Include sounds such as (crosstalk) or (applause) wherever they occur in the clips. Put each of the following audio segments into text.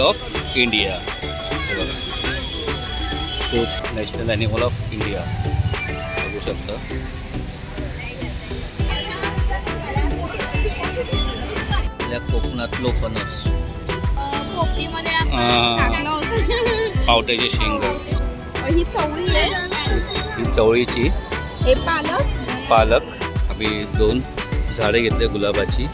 Of India हे बघा. National animal of India बघू शकता. आपल्या कोकणातलो फणस. पावट्याची शेंग. ही चवळी आहे. ही चवळीची. हे पालक. पालक. आम्ही दोन झाडे घेतले गुलाबाची.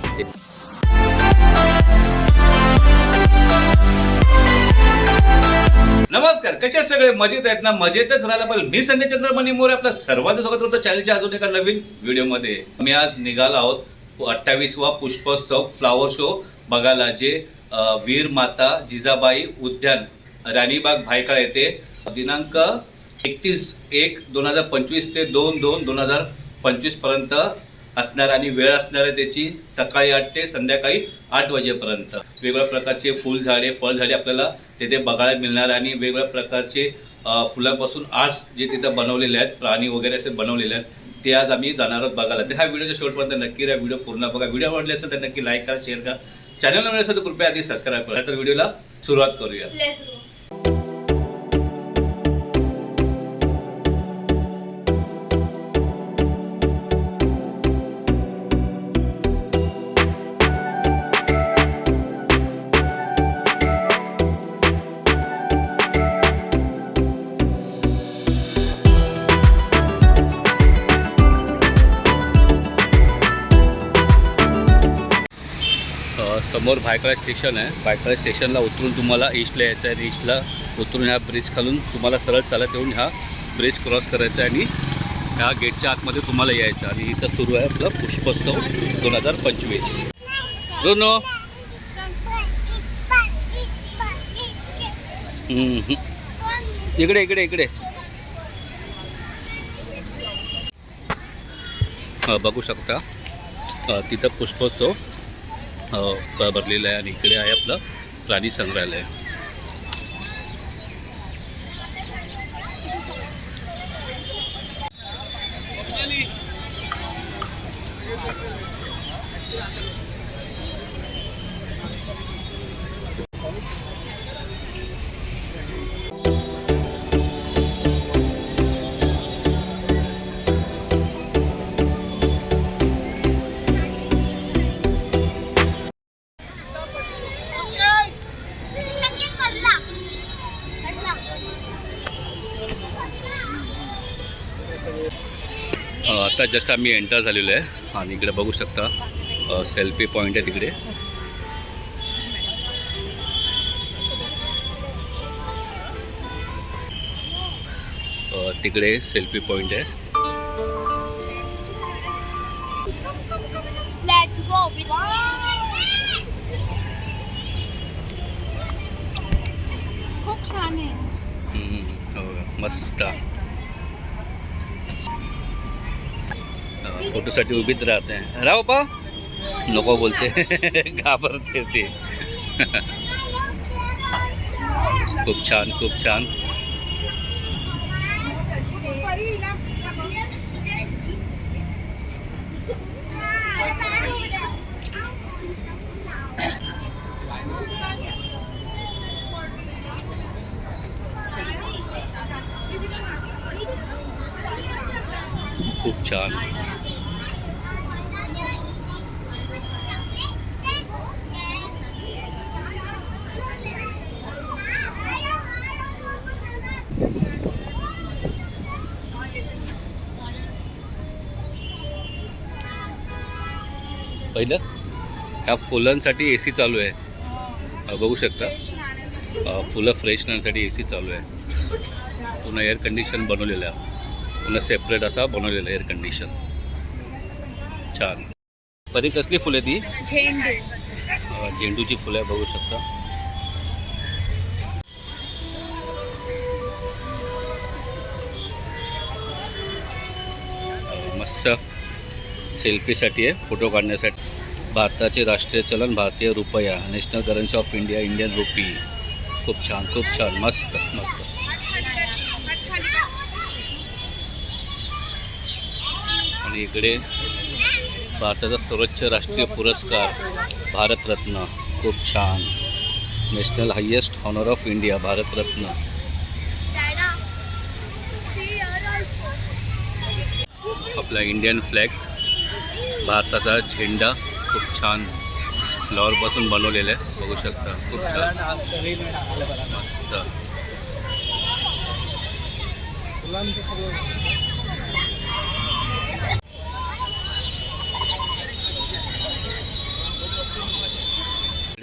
नमस्कार कशा सगळे? मजेत आहेत ना? मजेतच राहिला पाहिजे मी संजय चंद्रमणी मोरे आपलं सर्वांचं स्वागत करतो चॅनलच्या अजून एका नवीन व्हिडिओमध्ये. मी आज निघालो आहोत अठ्ठावीसवा पुष्पोत्सव फ्लावर शो. बघायला जे वीर माता जिजाबाई उद्यान राणीबाग भायखळा येथे दिनांक एकतीस एक दोन हजार पंचवीस ते दोन दोन दोन हजार पंचवीसपर्यंत असणार आणि वेळ असणार आहे त्याची सकाळी आठ ते संध्याकाळी आठ वाजेपर्यंत. वेगवेगळ्या प्रकारचे फुलझाडे फळझाडे आपल्याला तिथे बघायला मिळणार आणि वेगवेगळ्या प्रकारचे फुलांपासून आर्ट्स जे तिथं बनवलेले आहेत प्राणी वगैरे असे बनवलेले आहेत ते आज आम्ही जाणार आहोत बघायला. तर हा व्हिडिओच्या शेवटपर्यंत नक्की हा व्हिडिओ पूर्ण बघा. व्हिडिओ आवडले असेल तर नक्की लाईक करा शेअर करा. चॅनल नवीन असेल तर कृपया आधी सबस्क्राईब करा. तर व्हिडिओला सुरुवात करूया. समोर भायखळा स्टेशन आहे. भायखळा स्टेशनला उतरून तुम्हाला ईस्टला यायचं आहे. आणि ईस्टला उतरून ह्या ब्रिज खालून तुम्हाला सरळ चालत येऊन ह्या ब्रिज क्रॉस करायचा आहे आणि ह्या गेटच्या आतमध्ये तुम्हाला यायचं आणि इथं सुरू आहे आपलं पुष्पोत्सव दोन हजार पंचवीस. रोनो. इकडे इकडे इकडे. बघू शकता. तिथं पुष्पोत्सव भरलेलं आहे आणि इकडे आहे आपलं प्राणी संग्रहालय. आता जस्ट आम्ही एंटर झालेलो आहे. आणि इकडे बघू शकता सेल्फी पॉईंट आहे तिकडे. तिकडे सेल्फी पॉईंट आहे. खूप छान आहे. हो, मस्त. फोटोसाठी उभीच राहते राव पा नको बोलते (laughs) घाबरते ते (laughs) खूप छान खूप छान खूप छान पहिलं? ह्या फुलांसाठी ए सी चालू आहे. बघू शकता. फुलं फ्रेश राहण्यासाठी ए सी चालू आहे. पुन्हा एअर कंडिशन बनवलेलं आहे. पुन्हा सेपरेट असा बनवलेला एअर कंडिशन छान. परी कसली फुलं ती झेंडूची फुलं आहे बघू शकता. मस्त. सेल्फीसाठी आहे फोटो काढण्यासाठी. भारताचे राष्ट्रीय चलन भारतीय रुपया national currency of India Indian rupee खूप छान खूप छान मस्त मस्त. आणि इकडे भारताचा सर्वोच्च राष्ट्रीय पुरस्कार भारतरत्न. खूप छान. National highest honour of India Bharat Ratna. आपला इंडियन फ्लॅग भारताचा झेंडा खूप छान फ्लॉवरपासून बनवलेला आहे. बघू शकता खूप छान. मस्त.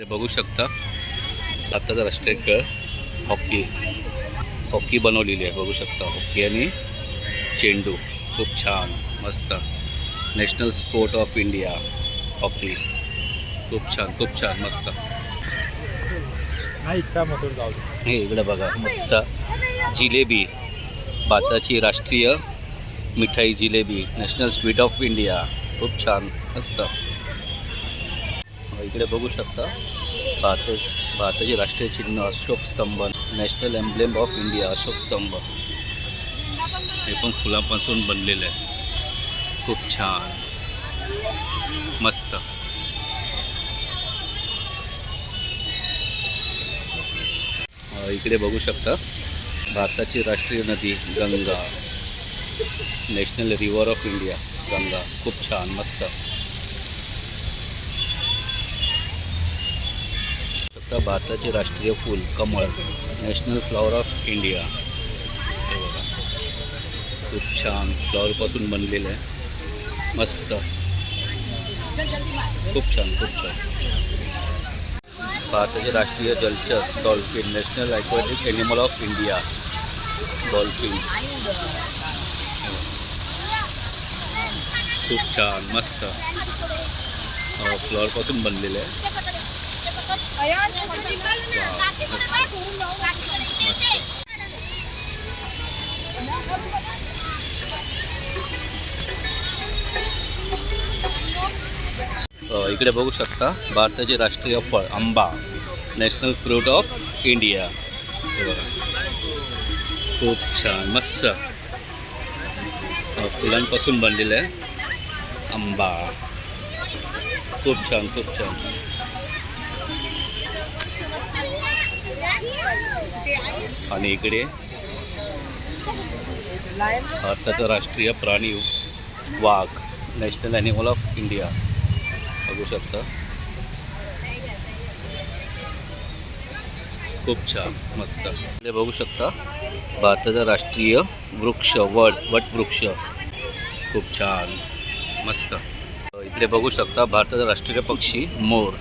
बघू शकता आत्ताचा राष्ट्रीय खेळ हॉकी. हॉकी बनवलेली आहे बघू शकता. हॉकी आणि चेंडू खूप छान मस्त. National sport of India hockey. खूप छान खूप छान मस्त. हे इकडे बघा मस्त जिलेबी भाताची राष्ट्रीय मिठाई jalebi national sweet of India. खूप छान मस्त. इकडे बघू शकता भारत भारताचे राष्ट्रीय चिन्ह Ashok Stambh national emblem of India Ashok Stambh. हे पण फुलापासून बनलेलं आहे. खूप छान. मस्त. इकडे बघू शकता भारताची राष्ट्रीय नदी Ganga. National river of India Ganga. खूप छान मस्त. शकता भारताचे राष्ट्रीय फूल कमळ. नॅशनल फ्लॉवर ऑफ इंडिया हे बघा. खूप छान. फ्लॉवरपासून बनलेलं आहे. मस्त. खूप छान खूप छान. भारताचे राष्ट्रीय जलचर dolphin national aquatic animal of India dolphin खूप छान, मस्त. फ्लॉवरपासून बनलेलं आहे. मस्त. इकडे बघू शकता भारताचे राष्ट्रीय फळ आंबा नॅशनल फ्रूट ऑफ इंडिया. हे बघा. खूप छान मस्त. फुलांपासून बनलेलं आहे आंबा. खूप छान खूप छान. आणि इकडे भारताचा राष्ट्रीय प्राणी वाघ नॅशनल ॲनिमल ऑफ इंडिया. बघू शकता. खूप छान मस्त. इकडे बघू शकता भारताचा राष्ट्रीय वृक्ष वट वटवृक्ष. खूप छान मस्त. इकडे बघू शकता भारताचा राष्ट्रीय पक्षी मोर.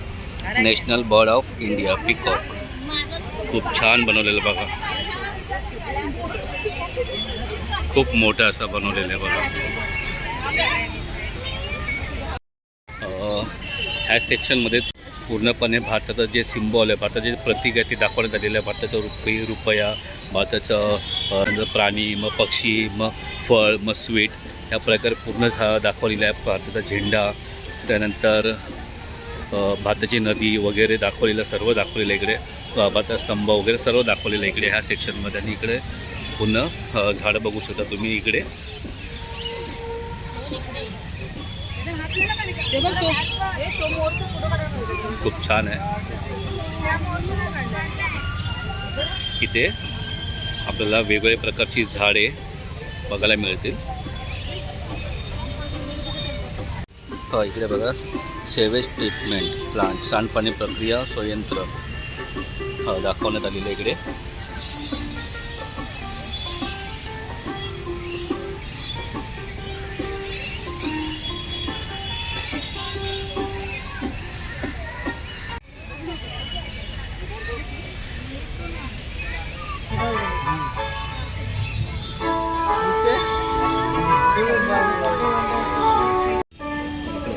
National bird of India peacock खूप छान बनवलेलं बघा. खूप मोठं असं बनवलेलं आहे बघा अ, ह्या सेक्शनमध्ये पूर्णपणे भारताचं जे सिम्बॉल आहे भारताचे जे प्रतीक आहे ते दाखवण्यात आलेलं आहे. भारताचं रुपये रुपया भारताचं प्राणी मग पक्षी मग फळ मग स्वीट या प्रकारे पूर्ण झा दाखवलेलं आहे. भारताचा झेंडा त्यानंतर भाताची भारताची नदी वगैरे दाखवलेलं सर्व दाखवलेलं इकडे. अ, भारताचा स्तंभ वगैरे सर्व दाखवलेलं इकडे ह्या सेक्शनमध्ये. आणि इकडे पुन्हा झाडं बघू शकता तुम्ही इकडे. खूप छान आहे. इथे आपल्याला वेगवेगळ्या प्रकारची झाडे बघायला मिळतील. हा इकडे बघा. सेवेज ट्रीटमेंट प्लांट सांडपाणी प्रक्रिया स्वयंत्र. दाखवण्यात आलेलं इकडे.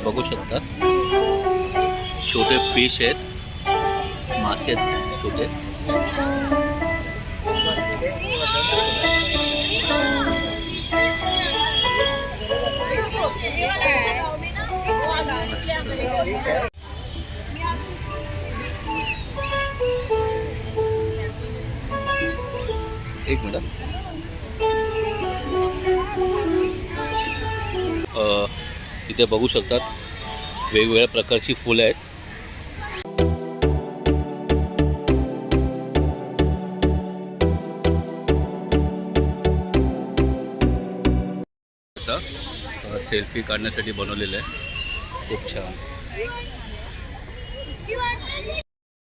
बघू शकता. छोटे फिश आहेत. मासे आहेत छोटे. एक मिनिट. अ, इथे बघू शकतात. वेगवेगळ्या प्रकारची फुलं आहेत. सेल्फी काढण्यासाठी बनवलेलं आहे. खूप छान.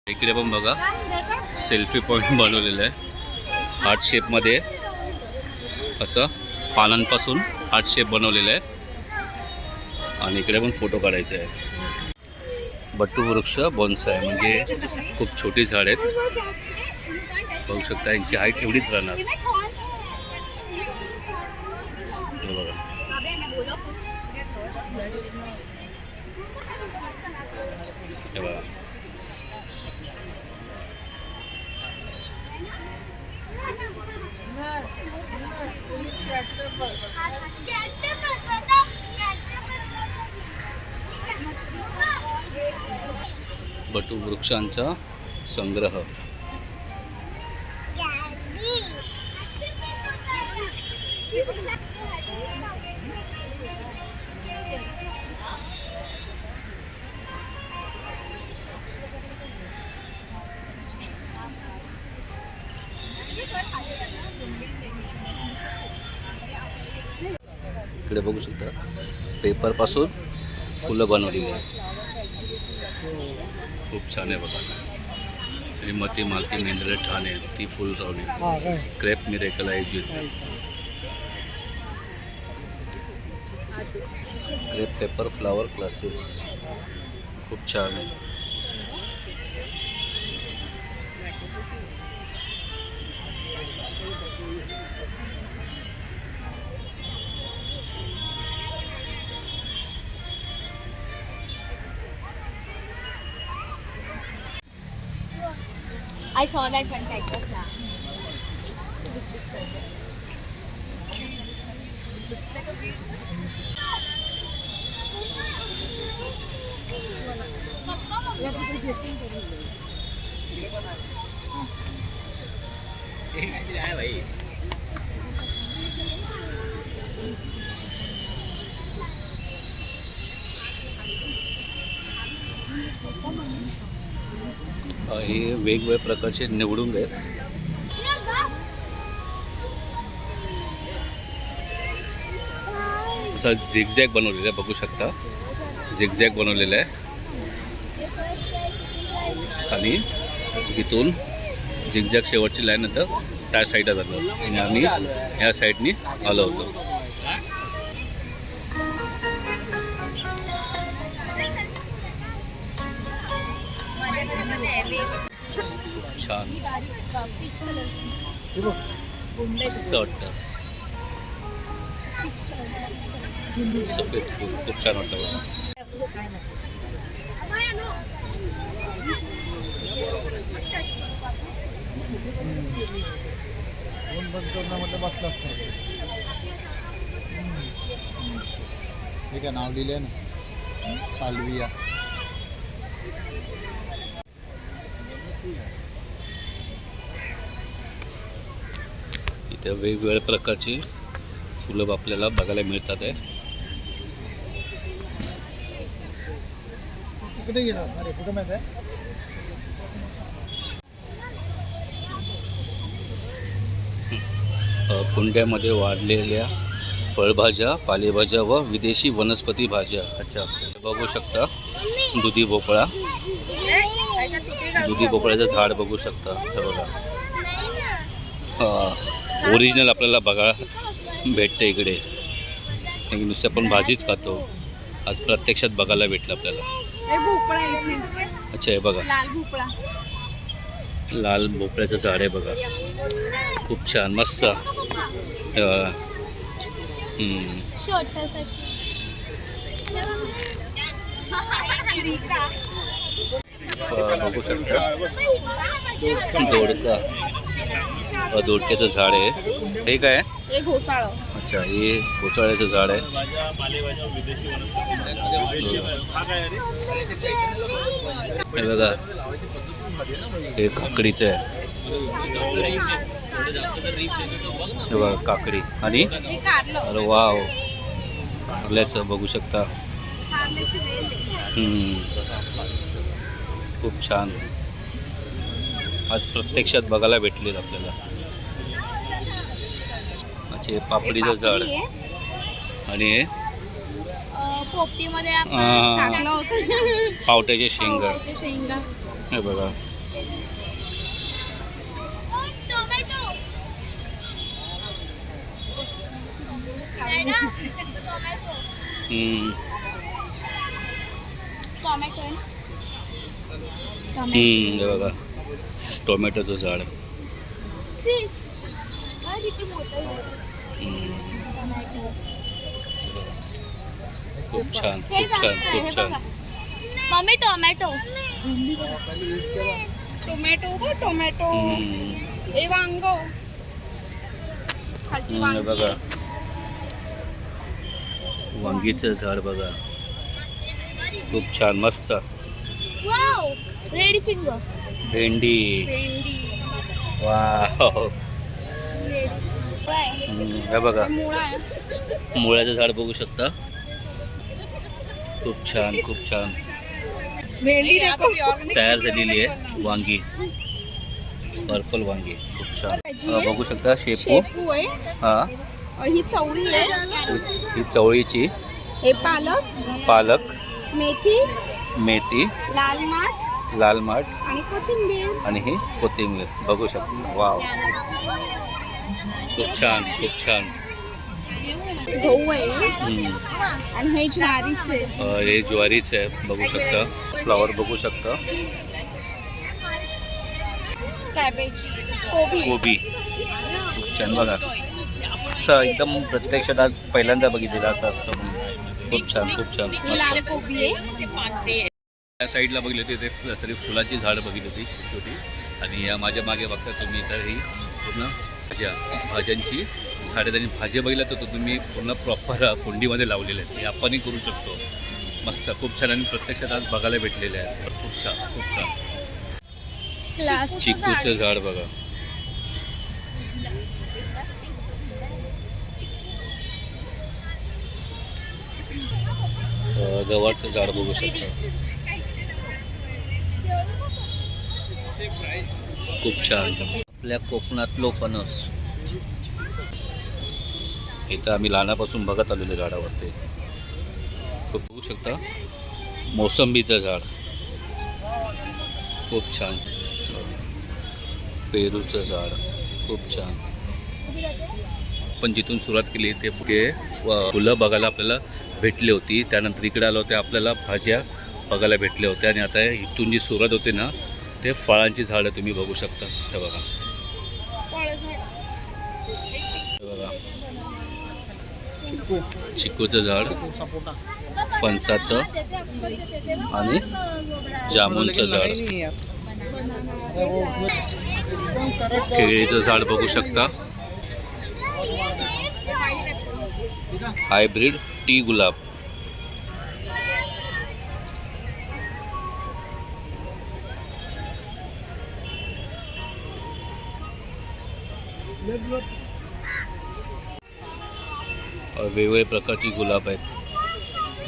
इकडे पण बघा. सेल्फी पॉईंट बनवलेलं आहे. हार्ट शेपमध्ये. असं पानांपासून हार्ट शेप बनवलेलं आहे. आणि इकडे पण फोटो काढायचे आहे. बट्टू वृक्ष बोन्साय म्हणजे खूप छोटी झाड आहेत. बघू शकता यांची हाईट एवढीच राहणार. बटू वृक्षांचा संग्रह. इकडे बघू शकता. पेपरपासून फुलं बनवलेली आहेत. खूप छान आहे बघा. श्रीमती मालती मेंद्रे ठाणे ती फुल लावली क्रेप मिरेकल आहे क्रेप पेपर फ्लावर क्लासेस खूप छान आहे. I saw that one cactus वेगवेगळ्या प्रकारचे निवडून देत. असा झिगझॅग बनवलेला आहे बघू शकता. झिगझॅग बनवलेला आहे. आणि इथून झिगझॅग शेवटची लाईन नंतर त्या साईडला जातो आणि आम्ही ह्या साईडनी आलो होतो. छान मस्त वाटतं सफेद फूल खूप छान वाटतं आहे नाव लिहिले ना. साल्विया. इथे वेगवेगळ्या प्रकारची फुलं आपल्याला बघायला मिळतात आहे. तिकडे गेला अरे कुठं माहिती आहे? अ, कुंड्यामध्ये वाढलेल्या फळभाज्या पालेभाज्या व विदेशी वनस्पती भाज्या. अच्छा बघू शकता. दुधी भोपळा. दुधी भोपळ्याचं झाड बघू शकता. हे बघा. ओरिजिनल आपल्याला बघा भेटतं इकडे. नुसतं आपण भाजीच खातो. आज प्रत्यक्षात बघायला भेटलं आपल्याला. अच्छा हे बघा. लाल भोपळा. लाल भोपळ्याचं झाड आहे बघा. खूप छान मस्त. हे बघा. शकता. दोडका दोडक्याचं झाड आहे. हे काय? आहे घोसाळ. अच्छा हे घोसाळ्याचं झाड आहे. हे बघा हे काकडीचं आहे. हे बघा काकडी. आणि? अरे वाव. कारल्याचं बघू शकता. खूप छान. आज प्रत्यक्षात बघायला भेटलेलं आपल्याला. हे पापडीचं झाड. आणि हे अं, पोपटीमध्ये आपण. टाकलं होतं पावट्याचे शेंगा हे बघा टोमॅटो टोमॅटो हम्म. टोमॅटो आहे. टोमॅटो हम्म, हे बघा टोमॅटोचं झाड सी. किती मोठं झाड. खूप छान खूप छान खूप छान मम्मी टोमॅटो टोमॅटो। ग टोमॅटो. हे वांग खालती वांगी। बघा। वांगीचं झाड बघा। खूप छान मस्त। Lady finger. भेंडी। भेंडी। आहे. हे बघा. मुळा आहे मुळ्याचं झाड बघू शकता. खूप छान खूप छान. भेंडी देखो तयार झालेली आहे वांगी. पर्पल वांगी. खूप छान. बघू शकता शेपू. शेपू आहे. हा. अ, ही चवळी आहे. ही- ही चवळीची. हे पालक. पालक. मेथी. मेथी. लाल माठ. लाल माठ. आणि कोथिंबीर. आणि ही कोथिंबीर. बघू शकता. वाव. खूप छान खूप छान. गहू आहे. आणि हे ज्वारीचे अ, हे ज्वारीचं आहे बघू शकता. फ्लॉवर बघू शकता. कॅबेज. कोबी. खूप छान बघा. असं एकदम प्रत्यक्षात आज पहिल्यांदा बघितलेलं असं असं. खूप छान खूप छान. आहे त्या साईडला बघितली होती ते सॉरी फुलाची झाडं बघितली होती. छोटी आणि या माझ्या मागे बघता तुम्ही तर ही पूर्ण भाज्या भाज्यांची त्यांनी भाज्या बघितल्या तर तो तुम्ही पूर्ण प्रॉपर कुंडीमध्ये लावलेले आहेत. हे आपणही करू शकतो. मस्त खूप छान आणि प्रत्यक्षात आज बघायला भेटलेले आहेत. खूप छान खूप छान. चिकूचं झाड बघा. गव्हाचं झाड बघू शकता. खूप छान. आपल्या कोकणातलो फणस इथं आम्ही लहानापासून बघत आलेलो झाडावरती. खूप बघू शकता मोसंबीचं झाड. खूप छान. पेरूचं झाड खूप छान. पण जिथून सुरुवात केली ते ते फ- फुलं बघायला आपल्याला भेटली होती. त्यानंतर इकडे आलो होते आपल्याला भाज्या बघायला भेटल्या होत्या. आणि आता इथून जी सुरुवात होते ना ते फळांची झाडं तुम्ही बघू शकता. हे बघा. चिकूचं झाड फणसाचं आणि जामुनचं झाड. केळीचं झाड बघू शकता. हायब्रिड टी गुलाब. वेगवेगळ्या प्रकारची गुलाब आहेत.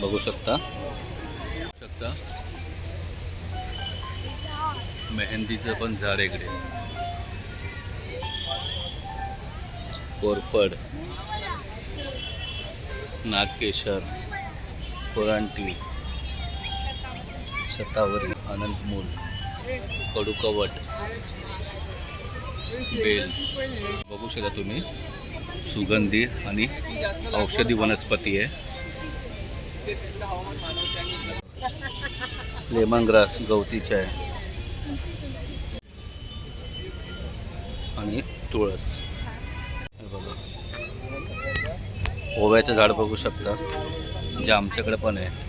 बघू शकता. बघू शकता. मेहंदीचं पण झाड इकडे. कोरफड. नागकेशर. कोरांटी शतावरी. अनंतमूल. कडुकवट. बेल. बघू शकता तुम्ही सुगंधी आणि औषधी वनस्पती आहे. लेमन ग्रास गवतीचे आहे. आणि तुळस. बघा. ओव्याचं झाड बघू शकता जे आमच्याकडे पण आहे.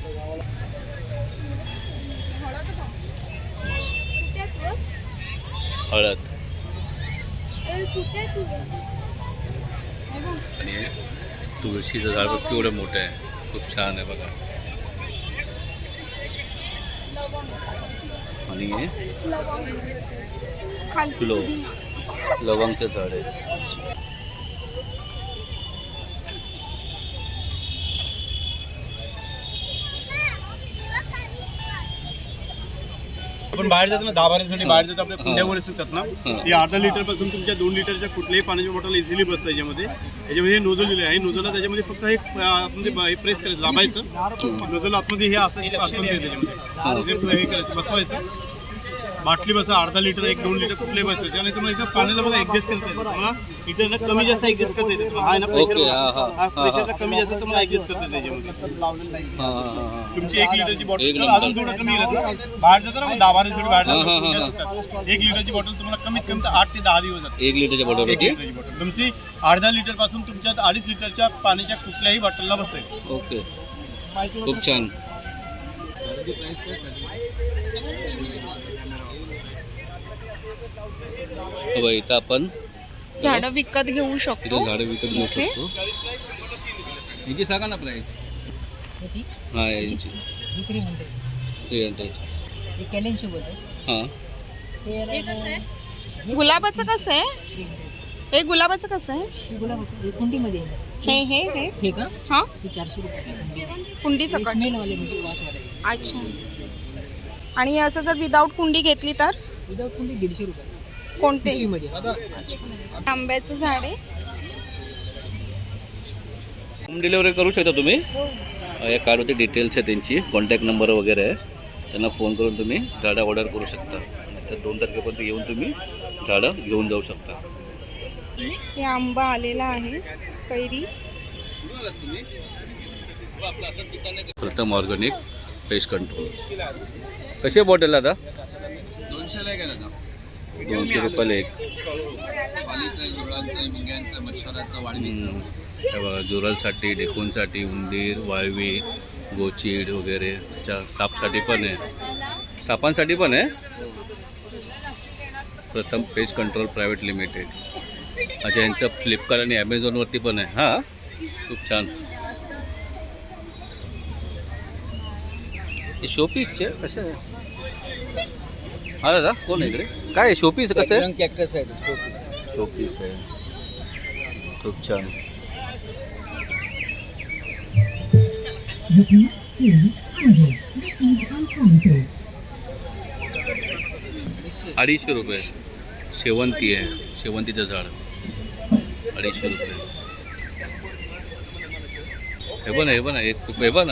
हळद. आणि तुळशीचं झाड बघ केवढं मोठं आहे. खूप छान आहे बघा. आणि हे? लवंगचं झाड आहे. आपण बाहेर जातो ना दहा बारासाठी बाहेर जातो आपल्या हा. कुंड्या वगैरे सुटतात ना. हा. ती अर्धा लिटरपासून तुमच्या दोन लिटरच्या कुठल्याही पाण्याची बॉटल इझिली बसतं याच्यामध्ये. याच्यामध्ये हे नोझल दिले आहे नोझलला त्याच्यामध्ये फक्त हे म्हणजे प्रेस करायचं दाबायचं. नोझल आतमध्ये हे असं त्याच्यामध्ये हे करायचं बसवायचं. बाटली बसा अर्धा लिटर एक दोन लिटर कुठले बसायचे आणि तुम्हाला इथं पाण्याला बघा ऍडजस्ट करता येतं तुम्हाला. इथे ना कमी जास्त ऍडजस्ट करता येते हा ना प्रेशर हा, हा, हा, प्रेशरला हा. कमी जास्त तुम्हाला ऍडजस्ट करता येते त्याच्यामध्ये. हां हां हां हां. तुमची एक लिटरची एक बॉटल नंबर. अजून थोडं कमी ना बाहेर जातो ना दहा बारा दिवसासाठी बाहेर हा, हा, जातो हा. एक लिटरची बॉटल तुम्हाला कमीत कमी तर आठ ते दहा दिवस जाते एक लिटरच्या बॉटल एक होती? लिटरची बॉटल तुमची अर्धा लिटरपासून तुमच्या अडीच लिटरच्या पाण्याच्या कुठल्याही बॉटलला बसेल. ओके खूप छान. बघ, इथं आपण झाडं विकत घेऊ शकतो. झाडं विकत घेऊ ओके. शकतो. याची सांगा ना याची? हां यांची. ही थ्री हंड्रेड थ्री हंड्रेड हे बोलते. हां. हे कसं आहे? गुलाबाचं कसं आहे? हे गुलाबाचं. कसं आहे? हे गुलाब हे कुंडीमध्ये आहे. हे हे हे. हे का? हा. हे चारशे रुपये. कुंडी सकट. स्मेलवाले म्हणजे वासवाले अच्छा. आणि असं जर विदाऊट कुंडी घेतली तर? विदाऊट कुंडी दीडशे रुपये. कोणते आंब्याचं झाड आहे. होम डिलिव्हरी करू शकता तुम्ही? या कार्डवरती डिटेल्स आहे त्यांची. कॉन्टॅक्ट नंबर वगैरे आहे. त्यांना फोन करून तुम्ही झाडं ऑर्डर करू शकता. तर दोन तारखेपर्यंत येऊन तुम्ही झाडं घेऊन जाऊ शकता. हे आंबा आलेला आहे. कैरी. प्रथम ऑर्गॅनिक पेस्ट कंट्रोल. कसे बॉटल आता? दोनशेला गेला का दोनशे रुपयाला एक. बघा डेकूनसाठी उंदीर वाळवी गोचीड वगैरे. च्या सापसाठी पण आहे. सापांसाठी पण आहे? प्रथम पेस्ट कंट्रोल प्रायव्हेट लिमिटेड. अच्छा यांचं फ्लिपकार्ट आणि ॲमेझॉनवरती पण आहे. हां? खूप छान. हे शोपीसचे कसे आहे? हा? दादा कोण आहे इकडे? काय आहे? शोपीस कसं आहे? कॅक्टस आहे ते शोपीस आहे. खूप छान. अडीचशे रुपये. शेवंती आहे. शेवंतीचं झाड. अडीचशे रुपये. हे पण हे पण एक हे पण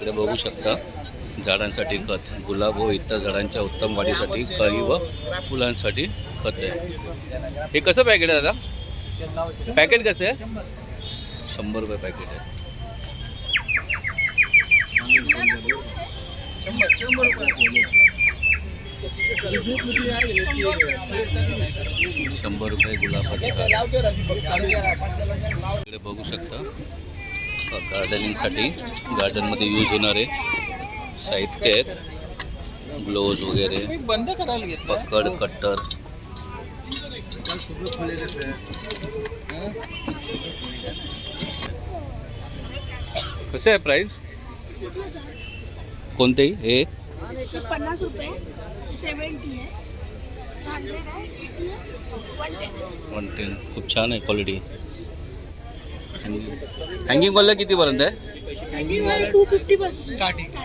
इकडे बघू शकता. झाडांसाठी खत. गुलाब व इतर झाडांच्या उत्तम वाढीसाठी कळी व फुलांसाठी खत आहे. हे कसं पॅकेट आहे दादा? पॅकेट कसं आहे? शंभर रुपये पॅकेट आहे. शंभर रुपये गुलाबाचे झाड इकडे बघू शकता. गार्डनिंगसाठी गार्डनमध्ये यूज़ होणारे साहित्य आहेत. ग्लोव्ज वगैरे. बंद करायला पकड कट्टर कसं आहे प्राईस कोणतेही? हे? पन्नास रुपये. सेवन्टी आहे. हंड्रेड आहे एटी आहे वन टेन आहे. वन टेन खूप छान आहे क्वालिटी हँगिंग वाला कितीपर्यंत आहे? टू फिफ्टी पासून स्टार्टिंग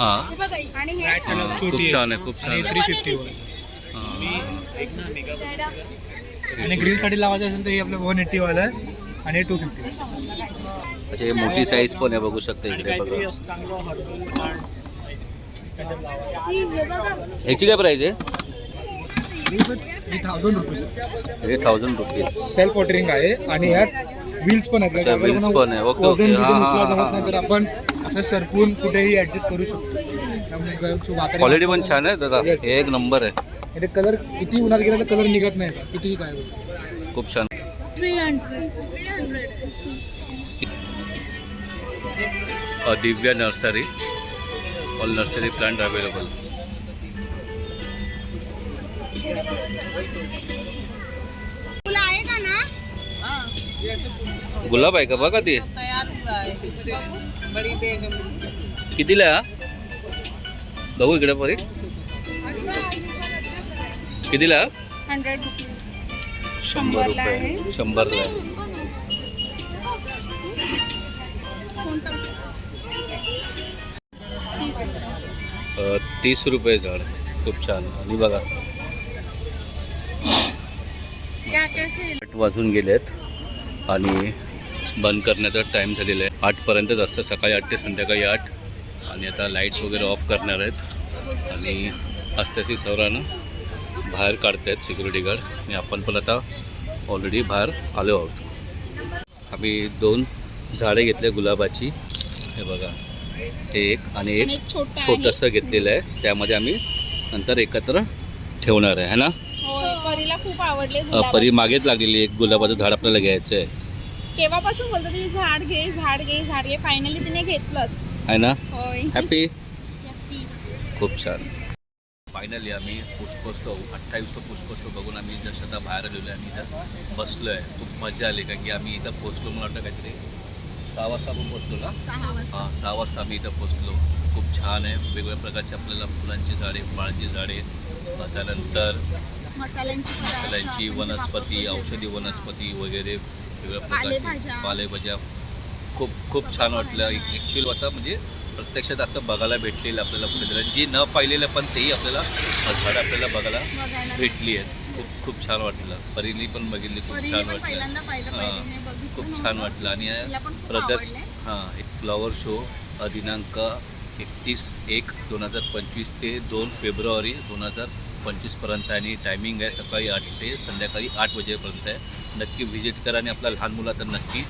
हां. हे बघा हे. आणि हे खूप छान आहे खूप छान आहे. थ्री फिफ्टी हां. आणि ग्रिलसाठी लावायचं असेल तर हे आपलं वन एट्टी वाला आहे आणि टू फिफ्टी अच्छा हे मोठी साईज पण आहे बघू शकता इकडे बघा. हे बघा. ह्याची काय प्राईस आहे? ही थाउजंड रुपीज हे थाउजंड रुपीज सेल्फ वॉटरिंग आहे आणि यात व्हील्स पण आहेत अच्छा, wheels पण आहे. ओके, वजन ओके. बिजन हा, हा, उचला हा, जमत हा. नाही तर आपण असं सरकून कुठेही ऍडजस्ट करू शकतो त्यामुळे क्वालिटी पण छान आहे दादा Yes. हे एक नंबर आहे आणि कलर किती उन्हात गेला तर कलर निघत नाही आता, कितीही काय होईल. खूप छान थ्री हंड्रेड थ्री हंड्रेड अ, Divya nursery all nursery plant available फुलं आहे का ना गुलाब आहे का? बघा ते. तयार बरी बेग कितीला बघू इकडे परी. कितीला? हंड्रेड रुपीज शंभर रुपये. शंभरला तीस रुपये. झाड. खूप छान. आणि बघा. वाजून गेलेत. आणि बंद करण्याचा टाईम झालेला आहे. आठपर्यंतच असतं सकाळी आठ ते संध्याकाळी आठ. आणि आता लाईट्स वगैरे ऑफ करणार आहेत. आणि हस्त्याशी सौरानं बाहेर काढतायत सिक्युरिटी गार्ड आणि आपण पण आता ऑलरेडी बाहेर आलो आहोत. आम्ही दोन झाडे घेतले गुलाबाची. हे बघा. हे एक आणि एक छोटंसं घेतलेलं आहे. त्यामध्ये आम्ही नंतर एकत्र ठेवणार आहे. है ना? परीला खूप आवडले. परी मागेच लागलेली एक गुलाबाचं झाड आपल्याला घ्यायचं आहे. केव्हापासून बोलतो ती? झाड घे झाड घे झाड घे. फायनली तिने घेतलंच. आहे ना? होय. हॅपी खूप छान. फायनली आम्ही पुष्पोत्सव अठ्ठावीसवं पुष्पोत्सव बघून आम्ही जस्ट आता बाहेर आलेलो आहे आम्ही इथं बसलो आहे खूप मजा आली कारण की आम्ही इथं पोचलो मला वाटतं काहीतरी सहा वाजता आपण पोचलो ना? हा सहा वाजता आम्ही इथं पोचलो खूप छान आहे. वेगवेगळ्या प्रकारची आपल्याला फुलांची झाडे फळांची झाडे. त्यानंतर मसाल्यांची मसाल्यांची वनस्पती औषधी वनस्पती वगैरे. वेगवेगळ्या पालेभाज्या. प्रकारची पालेभाज्या खूप खूप छान वाटलं ॲक्च्युअली असं म्हणजे प्रत्यक्षात असं बघायला भेटलेलं आपल्याला कुठेतरी जी न पाहिलेलं पण तेही आपल्याला झाडं आपल्याला बघायला भेटली आहेत खूप खूप छान वाटलं परीली पण बघितली खूप छान वाटलं हा. खूप. छान वाटलं आणि प्रदर्श. हां एक फ्लॉवर शो दिनांक एकतीस एक दोन हजार पंचवीस ते दोन फेब्रुवारी दोन हजार पंचवीसपर्यंत आणि टायमिंग आहे सकाळी आठ ते संध्याकाळी आठ वाजेपर्यंत आहे. नक्की व्हिजिट करा आणि आपला लहान मुला तर नक्की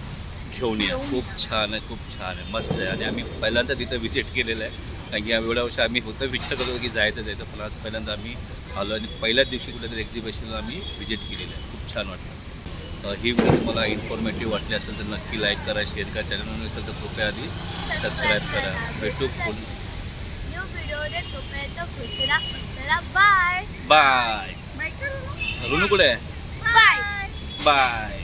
घेऊन या. खूप छान आहे खूप छान आहे. मस्त आहे. आणि आम्ही पहिल्यांदा तिथं व्हिजिट केलेलं आहे. कारण की एवढ्या वर्ष आम्ही होतं विचार करत की जायचं जायचं पण आज पहिल्यांदा आम्ही आलो आणि पहिल्याच दिवशी कुठेतरी एक्झिबिशनला आम्ही व्हिजिट केलेलं आहे. खूप छान वाटलं. ही व्हिडिओ तुम्हाला इन्फॉर्मेटिव्ह वाटली असेल तर नक्की लाईक करा शेअर करा. चॅनल नसेल तर कृपया आधी सबस्क्राईब करा. भेटू खुशी राहा बाय बाय बाय कुठे बाय बाय